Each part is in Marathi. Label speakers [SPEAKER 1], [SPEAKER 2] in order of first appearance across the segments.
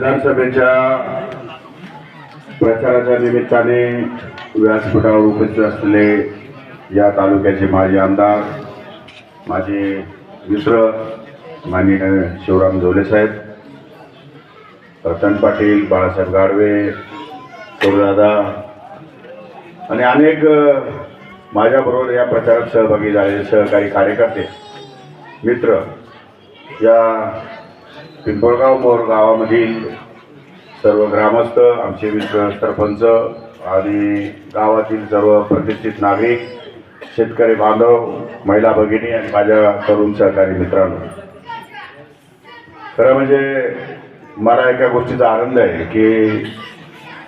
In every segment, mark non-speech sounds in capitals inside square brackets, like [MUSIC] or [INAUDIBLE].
[SPEAKER 1] विधानसभेच्या प्रचाराच्या निमित्ताने व्यासपीठावर उपस्थित असलेले या तालुक्याचे माजी आमदार माझे मित्र माननीय शिवराम झोले साहेब रतन पाटील बाळासाहेब गाडवे दादा आणि अनेक माझ्याबरोबर या प्रचारात सहभागी झालेले सहकारी कार्यकर्ते मित्र या पिंपळगाव मोर गावामधील सर्व ग्रामस्थ आमचे मित्र सरपंच आणि गावातील सर्व प्रतिष्ठित नागरिक शेतकरी बांधव महिला भगिनी आणि माझ्या तरुण सहकारी मित्रांनो. खरं म्हणजे मला एका गोष्टीचा आनंद आहे की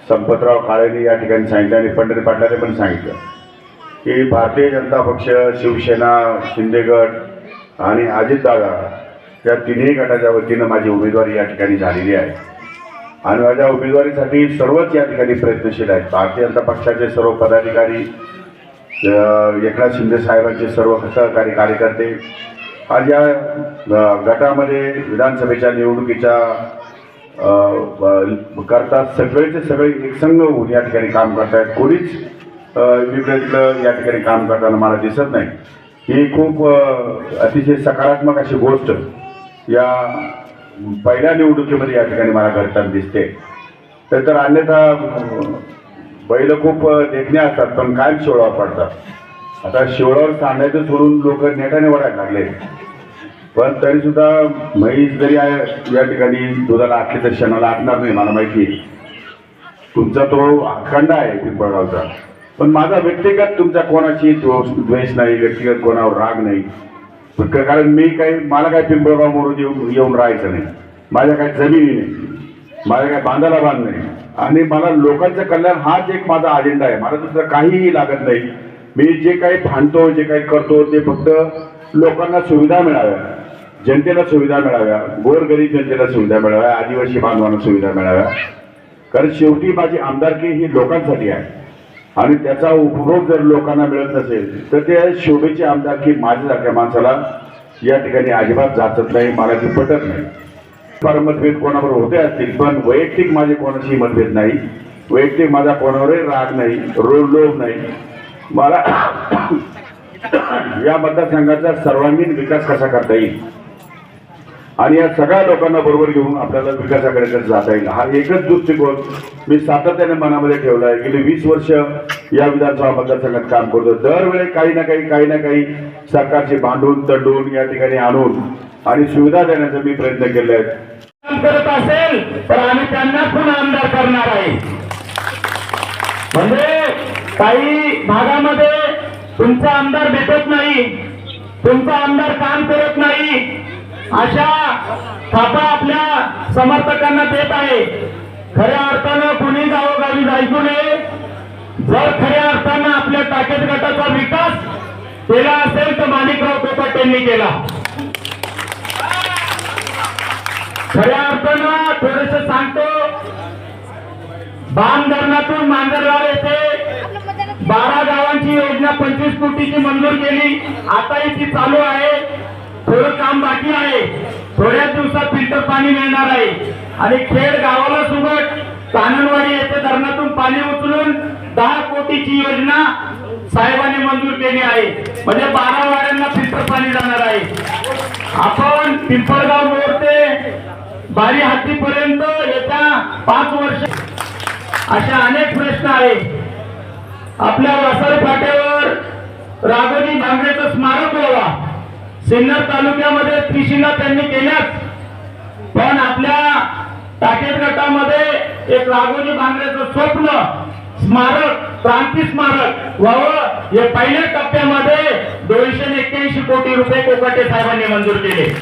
[SPEAKER 1] संपतराव काळेंनी या ठिकाणी सांगितलं आणि पंढरी पाटलाने पण सांगितलं की भारतीय जनता पक्ष शिवसेना शिंदेगड आणि अजितदादा या तिन्ही गटाच्या वतीनं माझी उमेदवारी या ठिकाणी झालेली आहे. आणि माझ्या उमेदवारीसाठी सर्वच या ठिकाणी प्रयत्नशील आहेत. भारतीय जनता पक्षाचे सर्व पदाधिकारी एकनाथ शिंदे साहेबांचे सर्व सहकारी कार्यकर्ते आज या गटामध्ये विधानसभेच्या निवडणुकीच्या करता सगळेचे सगळे एकसंघ होऊन या ठिकाणी काम करतायत. कोणीच अ, या ठिकाणी काम करताना मला दिसत नाही. ही खूप अतिशय सकारात्मक अशी गोष्ट या पहिल्या निवडणुकीमध्ये या ठिकाणी मला घडताना दिसते. तर तर अन्यथा बैल खूप देखणे असतात पण कायम शिवळावर पडतात. आता शिवळावर सांगायचं सोडून लोक नेटाने वडायला लागले. पण तरी सुद्धा म्हैस जरी या ठिकाणी दुधाला आटली तर क्षणाला आटणार नाही मला माहिती तुमचा तो अखंड आहे पिंपळगावचा. पण माझा व्यक्तिगत तुमच्या कोणाची द्वेष नाही व्यक्तिगत कोणावर राग नाही. कारण मी काही मला काय पिंपळगाव मोरून येऊन येऊन राहायचं नाही. माझ्या काही जमिनी नाही. माझ्या काही बांधाला बांध नाही. आणि मला लोकांचं कल्याण हाच एक माझा अजेंडा आहे. मला दुसरं काहीही लागत नाही. मी जे काही भांडतो जे काही करतो ते फक्त लोकांना सुविधा मिळाव्या. जनतेला सुविधा मिळाव्या. गोरगरीब जनतेला सुविधा मिळाव्या. आदिवासी बांधवांना सुविधा मिळाव्या. कारण शेवटी माझी आमदारकी ही लोकांसाठी आहे. आणि त्याचा उपभोग जर लोकांना मिळत नसेल तर त्या शोभेची आमदारकी माझ्यासारख्या माणसाला या ठिकाणी अजिबात जाचत नाही मला ती पटत नाही. फार मतभेद कोणाबरोबर होते असतील पण वैयक्तिक माझे कोणाशी मतभेद नाही. वैयक्तिक माझा कोणावरही राग नाही रो लोभ नाही. मला [COUGHS] या मतदारसंघाचा सर्वांगीण विकास कसा करता येईल? आणि या सगळ्या लोकांना बरोबर घेऊन आपल्याला विकासाकडे जाता येईल. हा एकच दृष्टिकोन मी सातत्याने मनामध्ये ठेवला आहे गेली वीस वर्ष या विधानसभा मतदारसंघात काम करतो दरवेळी काही ना काही काही ना काही सरकारचे भांडून तंडून या ठिकाणी आणून आणि सुविधा देण्याचा मी प्रयत्न केले आहेत
[SPEAKER 2] काम करत असेल तर आम्ही त्यांना पुन्हा आमदार करणार आहे. म्हणजे काही भागामध्ये तुमचा आमदार भेटत नाही तुमचा आमदार काम करत नाही अशा थापा आपल्या समर्थकांना देत आहे. खऱ्या अर्थानं कुणी गावोगावी जायचू नये जर खऱ्या अर्थानं आपल्या टाकेत गटाचा विकास केला असेल तर माणिकराव कोकट केला. खऱ्या अर्थानं थोडस सांगतो. बाम धरणातून मांजरगाव येथे बारा गावांची योजना पंचवीस कोटीची मंजूर केली. आताही ती चालू आहे. थोडं काम बाकी आहे. थोड्या दिवसात फिल्टर पाणी मिळणार आहे. आणि खेड गावाला सुगट काननवाडी येथे धरणातून पाणी उचलून दहा कोटीची योजना साहेबांनी मंजूर केली आहे. म्हणजे बारा वाड्यांना फिल्टर पाणी जाणार आहे. आपण पिंपळगाव मोड ते बारी हत्तीपर्यंत येत्या पाच वर्ष अशा अनेक प्रश्न आहेत. आपल्या वसाई फाट्यावर राघोजी भांगरेचं स्मारक व्हावा. सिन्नर तालुक्यामध्ये त्रिशिला त्यांनी केल्याच. पण आपल्या टाकेत गटामध्ये एक राघोजी भांगरेचं स्वप्न स्मारक क्रांती स्मारक व्हावं हे पहिल्या टप्प्यामध्ये दोनशे एक्क्याऐंशी कोटी रुपये कोकाटे साहेबांनी मंजूर केले.